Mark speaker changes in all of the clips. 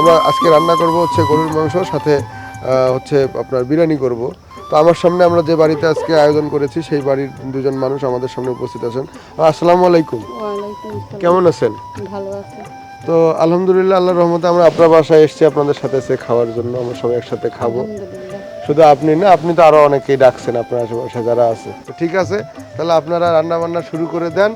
Speaker 1: আমরা আজকে রান্না করব হচ্ছে গরুর মাংস সাথে হচ্ছে আপনার বিরিয়ানি করব। তো আমার সামনে আমরা যে বাড়িতে আজকে আয়োজন করেছি সেই বাড়ির দুজন মানুষ আমাদের সামনে উপস্থিত আছেন। আসসালামু আলাইকুম। কেমন আছেন?
Speaker 2: ভালো আছি।
Speaker 1: তো আলহামদুলিল্লাহ আল্লাহর রহমতে আমরা আপনার বাসায় এসেছি আপনাদের সাথে এসে খাওয়ার জন্য। আমরা সবাই একসাথে খাব। শুধু আপনি না আপনি তো আরও অনেকেই ডাকছেন আপনার আশেপাশে যারা আছে। তো ঠিক আছে তাহলে আপনারা রান্না বান্না শুরু করে দেন।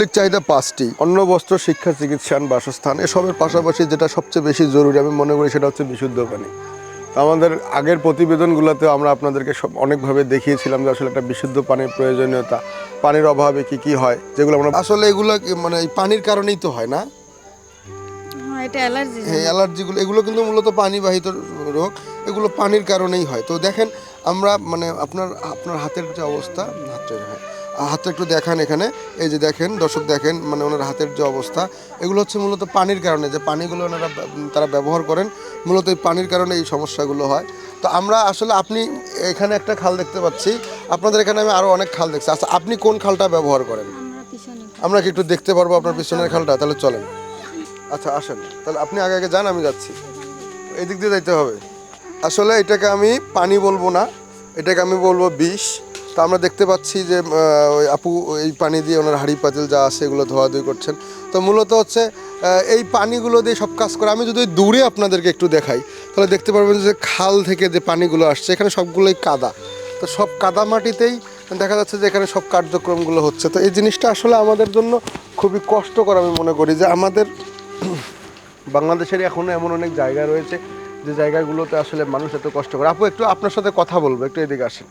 Speaker 1: মৌলিক চাহিদা পাঁচটি। অন্ন বস্ত্র শিক্ষা চিকিৎসান বাসস্থান এসবের পাশাপাশি যেটা সবচেয়ে বেশি জরুরি আমি মনে করি সেটা হচ্ছে বিশুদ্ধ পানি। তো আমাদের আগের প্রতিবেদনগুলোতে আমরা আপনাদেরকে সব অনেকভাবে দেখিয়েছিলাম যে আসলে একটা বিশুদ্ধ পানির প্রয়োজনীয়তা পানির অভাবে কি কি হয় যেগুলো আমরা আসলে এগুলো মানে এই পানির কারণেই তো হয় না?
Speaker 2: হ্যাঁ এটা অ্যালার্জি।
Speaker 1: এই অ্যালার্জিগুলো এগুলো কিন্তু মূলত পানিবাহিত রোগ এগুলো পানির কারণেই হয়। তো দেখেন আমরা মানে আপনার আপনার হাতের যে অবস্থা হাতটা হ্যাঁ হাতটা একটু দেখান এখানে। এই যে দেখেন দর্শক দেখেন মানে ওনার হাতের যে অবস্থা। এগুলো হচ্ছে মূলত পানির কারণে যে পানিগুলো ওনারা তারা ব্যবহার করেন মূলত এই পানির কারণে এই সমস্যাগুলো হয়। তো আমরা আসলে আপনি এখানে একটা খাল দেখতে পাচ্ছি। আপনাদের এখানে আমি আরও অনেক খাল দেখছি। আচ্ছা আপনি কোন খালটা ব্যবহার করেন?
Speaker 2: আমরা
Speaker 1: আমরা কি একটু দেখতে পারব আপনার পিছনের খালটা? তাহলে চলেন। আচ্ছা আসেন। তাহলে আপনি আগে আগে যান আমি যাচ্ছি। এই দিক দিয়ে যাইতে হবে। আসলে এটাকে আমি পানি বলব না। এটাকে আমি বলব বিষ। তো আমরা দেখতে পাচ্ছি যে ওই আপু এই পানি দিয়ে ওনার হাড়ি পাতিল যা আছে এগুলো ধোয়াধুয়ি করছেন। তো মূলত হচ্ছে এই পানিগুলো দিয়ে সব কাজ করে। আমি যদি দূরে আপনাদেরকে একটু দেখাই, তাহলে দেখতে পারবেন যে খাল থেকে যে পানিগুলো আসছে, এখানে সবগুলোই কাদা। তো সব কাদা মাটিতেই দেখা যাচ্ছে যে এখানে সব কার্যক্রমগুলো হচ্ছে। তো এই জিনিসটা আসলে আমাদের জন্য খুবই কষ্টকর আমি মনে করি যে আমাদের বাংলাদেশের এখনও এমন অনেক জায়গা রয়েছে, যে জায়গাগুলোতে আসলে মানুষ এত কষ্ট করে। আপু, একটু আপনার সাথে কথা বলব, একটু এদিকে আসেন।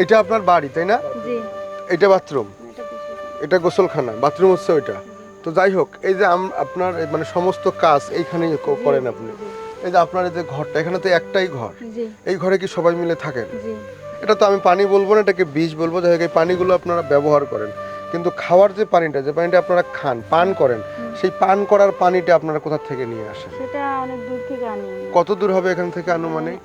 Speaker 1: এটা আপনার বাড়ি তাই না? এটা বাথরুম?
Speaker 2: এটা
Speaker 1: গোসলখানা বাথরুম হচ্ছে ওইটা। তো যাই হোক এই যে আপনার মানে সমস্ত কাজ এইখানেই করেন আপনি। এই যে আপনার এই যে ঘরটা এখানে তো একটাই ঘর। এই ঘরে কি সবাই মিলে থাকেন? এটা তো আমি পানি বলব না এটাকে বীজ বলব। যাই হোক এই পানিগুলো আপনারা ব্যবহার করেন। কিন্তু খাওয়ার যে পানিটা যে পানিটা আপনারা খান পান করেন সেই পান করার পানিটা আপনারা কোথা থেকে নিয়ে আসেন?
Speaker 2: সেটা অনেক দূর থেকে আনি
Speaker 1: কত দূর হবে এখান থেকে আনুমানিক?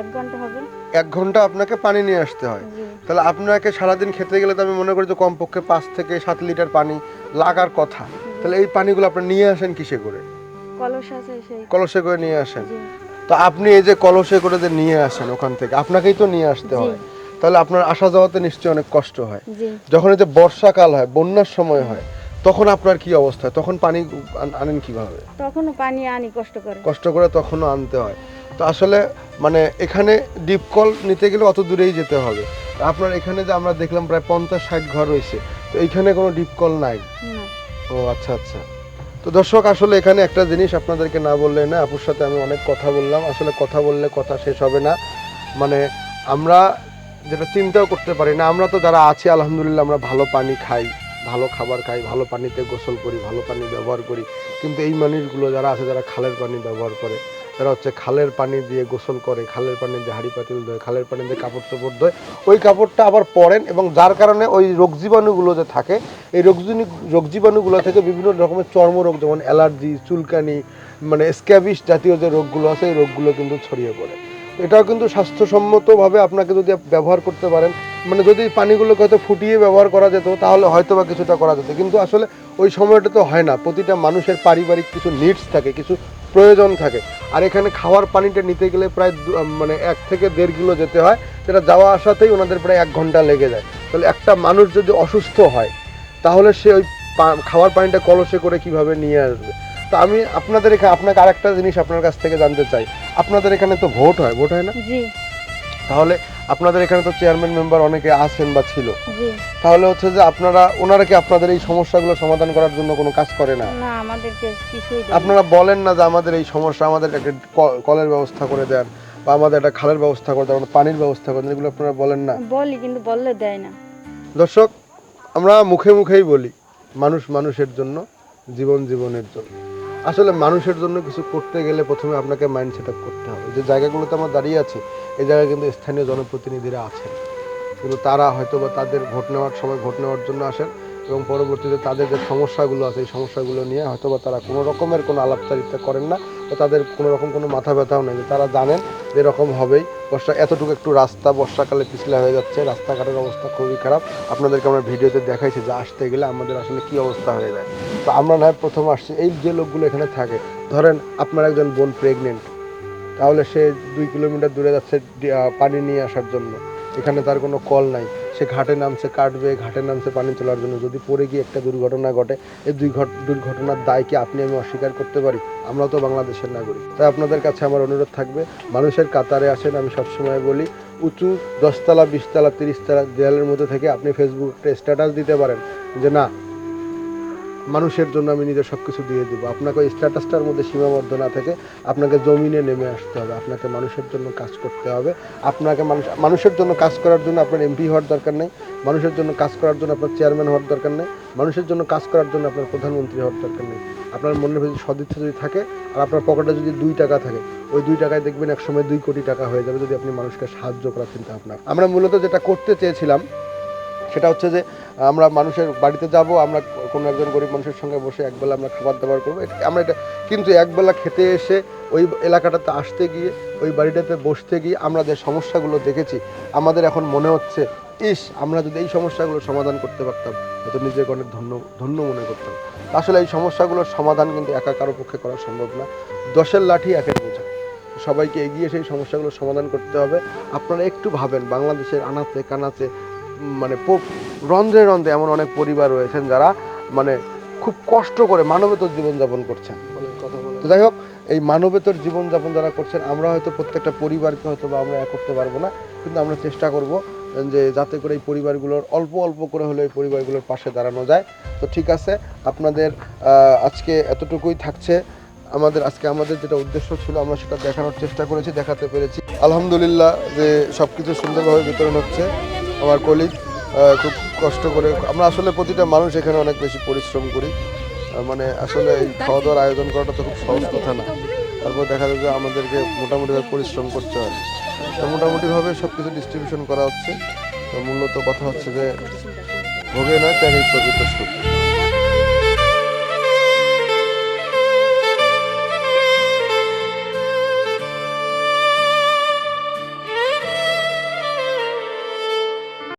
Speaker 2: এক ঘণ্টা হবে।
Speaker 1: এক ঘণ্টা আপনাকে পানি নিয়ে আসতে হয়। তাহলে আপনাকে সারাদিন খেতে গেলে তো আমি মনে করি যে কমপক্ষে পাঁচ থেকে সাত লিটার পানি লাগার কথা। তাহলে এই পানিগুলো আপনি নিয়ে আসেন কিসে করে?
Speaker 2: কলস আছে সেই।
Speaker 1: কলসে করে নিয়ে আসেন। তো আপনি এই যে কলসে করে যে নিয়ে আসেন ওখান থেকে আপনাকেই তো নিয়ে আসতে। হয়। তাহলে আপনার আসা যাওয়াতে নিশ্চয়ই অনেক কষ্ট হয়। যখন এই যে বর্ষাকাল হয় বন্যার সময় হয় তখন আপনার কি অবস্থা? তখন পানি আনেন কীভাবে?
Speaker 2: তখনও পানি আনি কষ্ট করে।
Speaker 1: কষ্ট করে তখনও আনতে হয়। তো আসলে মানে এখানে ডিপ কল নিতে গেলে অত দূরেই যেতে হবে। আপনার এখানে যে আমরা দেখলাম প্রায় পঞ্চাশ ষাট ঘর রয়েছে তো এইখানে কোনো ডিপ কল নাই? ও আচ্ছা আচ্ছা। তো দর্শক আসলে এখানে একটা জিনিস আপনাদেরকে না বললে না আপুর সাথে আমি অনেক কথা বললাম। আসলে কথা বললে কথা শেষ হবে না। মানে আমরা যেটা চিন্তাও করতে পারি না। আমরা তো যারা আছি, আলহামদুলিল্লাহ আমরা ভালো পানি খাই, ভালো খাবার খাই, ভালো পানিতে গোসল করি, ভালো পানি ব্যবহার করি। কিন্তু এই মানুষগুলো যারা আছে, যারা খালের পানি ব্যবহার করে, তারা হচ্ছে খালের পানি দিয়ে গোসল করে, খালের পানি দিয়ে হাঁড়ি পাতিল ধোয় খালের পানি দিয়ে কাপড় চোপড় ধোয় ওই কাপড়টা আবার পরেন এবং যার কারণে ওই রোগ জীবাণুগুলো যে থাকে, এই রোগ রোগ জীবাণুগুলো থেকে বিভিন্ন রকমের চর্মরোগ, যেমন অ্যালার্জি, চুলকানি মানে স্ক্যাবিস জাতীয় যে রোগগুলো আছে, এই রোগগুলো কিন্তু ছড়িয়ে পড়ে। এটাও কিন্তু স্বাস্থ্যসম্মতভাবে আপনাকে যদি ব্যবহার করতে পারেন মানে যদি পানিগুলোকে হয়তো ফুটিয়ে ব্যবহার করা যেত, তাহলে হয়তো বা কিছুটা করা যেত। কিন্তু আসলে ওই সময়টা তো হয় না। প্রতিটা মানুষের পারিবারিক কিছু নিডস থাকে, কিছু প্রয়োজন থাকে। আর এখানে খাওয়ার পানিটা নিতে গেলে প্রায় মানে এক থেকে দেড় কিলো যেতে হয়। সেটা যাওয়া আসাতেই ওনাদের প্রায় এক ঘণ্টা লেগে যায়। তাহলে একটা মানুষ যদি অসুস্থ হয়, তাহলে সে ওই খাওয়ার পানিটা কলসে করে কীভাবে নিয়ে আসবে? তো আমি আপনাদের এখানে আপনাকে আরেকটা জিনিস আপনার কাছ থেকে জানতে চাই। আপনাদের এখানে তো ভোট হয় ভোট হয় না?
Speaker 2: জি।
Speaker 1: তাহলে আপনাদের এখানে তো চেয়ারম্যান মেম্বার অনেকে আছেন বা ছিল।
Speaker 2: জি।
Speaker 1: তাহলে হচ্ছে যে আপনারা ওনারা কি আপনাদের এই সমস্যাগুলো সমাধান করার জন্য কোনো কাজ করে না?
Speaker 2: না আমাদেরকে কিছুই দেয় না।
Speaker 1: আপনারা বলেন না যে আমাদের এই সমস্যা আমাদের একটা কলের ব্যবস্থা করে দেন বা আমাদের একটা খালের ব্যবস্থা করে দেন আমাদের পানির ব্যবস্থা করে দেন এগুলো আপনারা বলেন না?
Speaker 2: বলি কিন্তু বললে দেয় না।
Speaker 1: দর্শক আমরা মুখে মুখেই বলি মানুষ মানুষের জন্য জীবন জীবনের জন্য। আসলে মানুষের জন্য কিছু করতে গেলে প্রথমে আপনাকে মাইন্ড সেট আপ করতে হবে। যে জায়গাগুলোতে আমার দাঁড়িয়ে আছে, এই জায়গায় কিন্তু স্থানীয় জনপ্রতিনিধিরা আছেন। কিন্তু তারা হয়তো বা তাদের ভোট নেওয়ার সময় ভোট নেওয়ার জন্য আসেন। এবং পরবর্তীতে তাদের যে সমস্যাগুলো আছে, এই সমস্যাগুলো নিয়ে হয়তো বা তারা কোনো রকমের কোনো আলাপচারিতা করেন না বা তাদের কোনো রকম কোনো মাথা ব্যথাও নেই। তারা জানেন যে এরকম হবেই। বর্ষা, এতটুকু একটু রাস্তা বর্ষাকালে পিছলা হয়ে যাচ্ছে, রাস্তাঘাটের অবস্থা খুবই খারাপ। আপনাদেরকে আমরা ভিডিওতে দেখাইছি যে আসতে গেলে আমাদের আসলে কি অবস্থা হয়ে যায়। তো আমরা নয় প্রথম আসছি। এই যে লোকগুলো এখানে থাকে, ধরেন আপনার একজন বোন প্রেগনেন্ট তাহলে সে দুই কিলোমিটার দূরে যাচ্ছে পানি নিয়ে আসার জন্য। এখানে তার কোনো কল নাই। সে ঘাটে নামছে, কাটবে, ঘাটে নামছে পানি তোলার জন্য। যদি পড়ে গিয়ে একটা দুর্ঘটনা ঘটে এই দুই ঘট, দুর্ঘটনার দায় কি আপনি আমি অস্বীকার করতে পারি? আমরা তো বাংলাদেশের নাগরিক। তাই আপনাদের কাছে আমার অনুরোধ থাকবে, মানুষের কাতারে আসেন, আমি সবসময় বলি, উঁচু দশতলা, বিশতলা, তিরিশতলা দেয়ালের মধ্যে থেকে আপনি ফেসবুক স্ট্যাটাস দিতে পারেন যে না মানুষের জন্য আমি নিজের সব কিছু দিয়ে দেবো। আপনাকে ওই স্ট্যাটাসটার মধ্যে সীমাবদ্ধ না থেকে আপনাকে জমিনে নেমে আসতে হবে। আপনাকে মানুষের জন্য কাজ করতে হবে। আপনাকে মানুষ মানুষের জন্য কাজ করার জন্য আপনার এমপি হওয়ার দরকার নেই। মানুষের জন্য কাজ করার জন্য আপনার চেয়ারম্যান হওয়ার দরকার নেই। মানুষের জন্য কাজ করার জন্য আপনার প্রধানমন্ত্রী হওয়ার দরকার নেই। আপনার মনের ভিতরে সদিচ্ছা যদি থাকে আর আপনার পকেটে যদি দুই টাকা থাকে, ওই দুই টাকায় দেখবেন এক সময় দুই কোটি টাকা হয়ে যাবে যদি আপনি মানুষকে সাহায্য করার চিন্তা ভাবনা আমরা মূলত যেটা করতে চেয়েছিলাম সেটা হচ্ছে যে, আমরা মানুষের বাড়িতে যাব, আমরা কোনো একজন গরিব মানুষের সঙ্গে বসে একবেলা আমরা খাবার দাবার করব। আমরা এটা, কিন্তু একবেলা খেতে এসে ওই এলাকাটাতে আসতে গিয়ে, ওই বাড়িটাতে বসতে গিয়ে আমরা যে সমস্যাগুলো দেখেছি, আমাদের এখন মনে হচ্ছে, ইস, আমরা যদি এই সমস্যাগুলো সমাধান করতে পারতাম, হয়তো নিজেকে অনেক ধন্য ধন্য মনে করতাম। আসলে এই সমস্যাগুলোর সমাধান কিন্তু একা কারও পক্ষে করা সম্ভব না। দশের লাঠি একের বোঝা। সবাইকে এগিয়ে সেই সমস্যাগুলোর সমাধান করতে হবে। আপনারা একটু ভাবেন, বাংলাদেশের আনাচে কানাচে মানে রন্ধ্রে রন্ধ্রে এমন অনেক পরিবার রয়েছেন যারা মানে খুব কষ্ট করে মানবেতর জীবনযাপন করছেন। তো যাই হোক, এই মানবেতর জীবনযাপন যারা করছেন, আমরা হয়তো প্রত্যেকটা পরিবারকে হয়তো বা আমরা এক করতে পারব না, কিন্তু আমরা চেষ্টা করব যে যাতে করে এই পরিবারগুলোর অল্প অল্প করে হলেও এই পরিবারগুলোর পাশে দাঁড়ানো যায়। তো ঠিক আছে, আপনাদের আজকে এতটুকুই থাকছে। আমাদের, আজকে আমাদের যেটা উদ্দেশ্য ছিল, আমরা সেটা দেখানোর চেষ্টা করেছি, দেখাতে পেরেছি। আলহামদুলিল্লাহ যে সব কিছু সুন্দরভাবে বিতরণ হচ্ছে। আমার কলিগ খুব কষ্ট করে, আমরা আসলে প্রতিটা মানুষ এখানে অনেক বেশি পরিশ্রম করি। মানে আসলে এই খাওয়া দাওয়ার আয়োজন করাটা তো খুব সহজ কথা না। তারপর দেখা যায় যে আমাদেরকে মোটামুটিভাবে পরিশ্রম করতে হয়। তো মোটামুটিভাবে সব কিছু ডিস্ট্রিবিউশন করা হচ্ছে। তো মূলত কথা হচ্ছে যে ভোগে নয় ত্যাগের প্রকৃত সুখ।